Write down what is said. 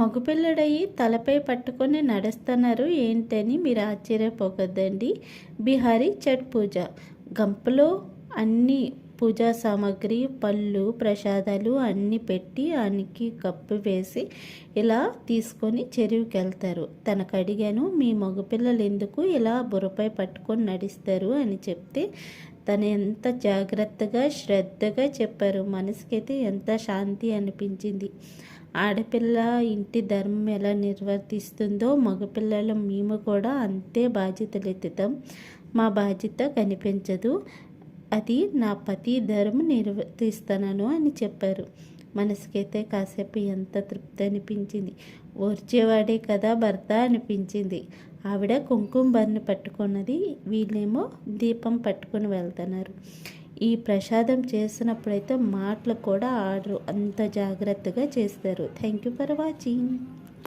మగపిల్లడయి తలపై పట్టుకొని నడుస్తున్నారు ఏంటని మీరు ఆశ్చర్యపోకద్దండి. బిహారీ చట్ పూజ. గంపలో అన్నీ పూజా సామాగ్రి పళ్ళు ప్రసాదాలు అన్నీ పెట్టి ఆయనకి కప్పు వేసి ఇలా తీసుకొని చెరువుకి వెళ్తారు తనకు అడిగాను మీ మగపిల్లలు ఎందుకు ఇలా బుర్రపై పట్టుకొని నడుస్తారు? అని చెప్తే తను ఎంత జాగ్రత్తగా శ్రద్ధగా చెప్పారు. మనసుకైతే ఎంత శాంతి అనిపించింది. ఆడపిల్ల ఇంటి ధర్మం ఎలా నిర్వర్తిస్తుందో మగపిల్లల మేము కూడా అంతే బాధ్యతలు ఎత్తుతాం మా బాధ్యత కనిపించదు. అది నా పతి ధర్మం నిర్వర్తిస్తాను అని చెప్పారు. మనసుకైతే కాసేపు ఎంత తృప్తి అనిపించింది. ఓర్చేవాడే కదా భర్త అనిపించింది. ఆవిడ కుంకుమ బర్ని పట్టుకున్నది వీళ్ళేమో దీపం పట్టుకొని వెళ్తున్నారు. ఈ ప్రసాదం చేసినప్పుడైతే మాటలు కూడా ఆడరు అంత జాగ్రత్తగా చేస్తారు. Thank you for watching.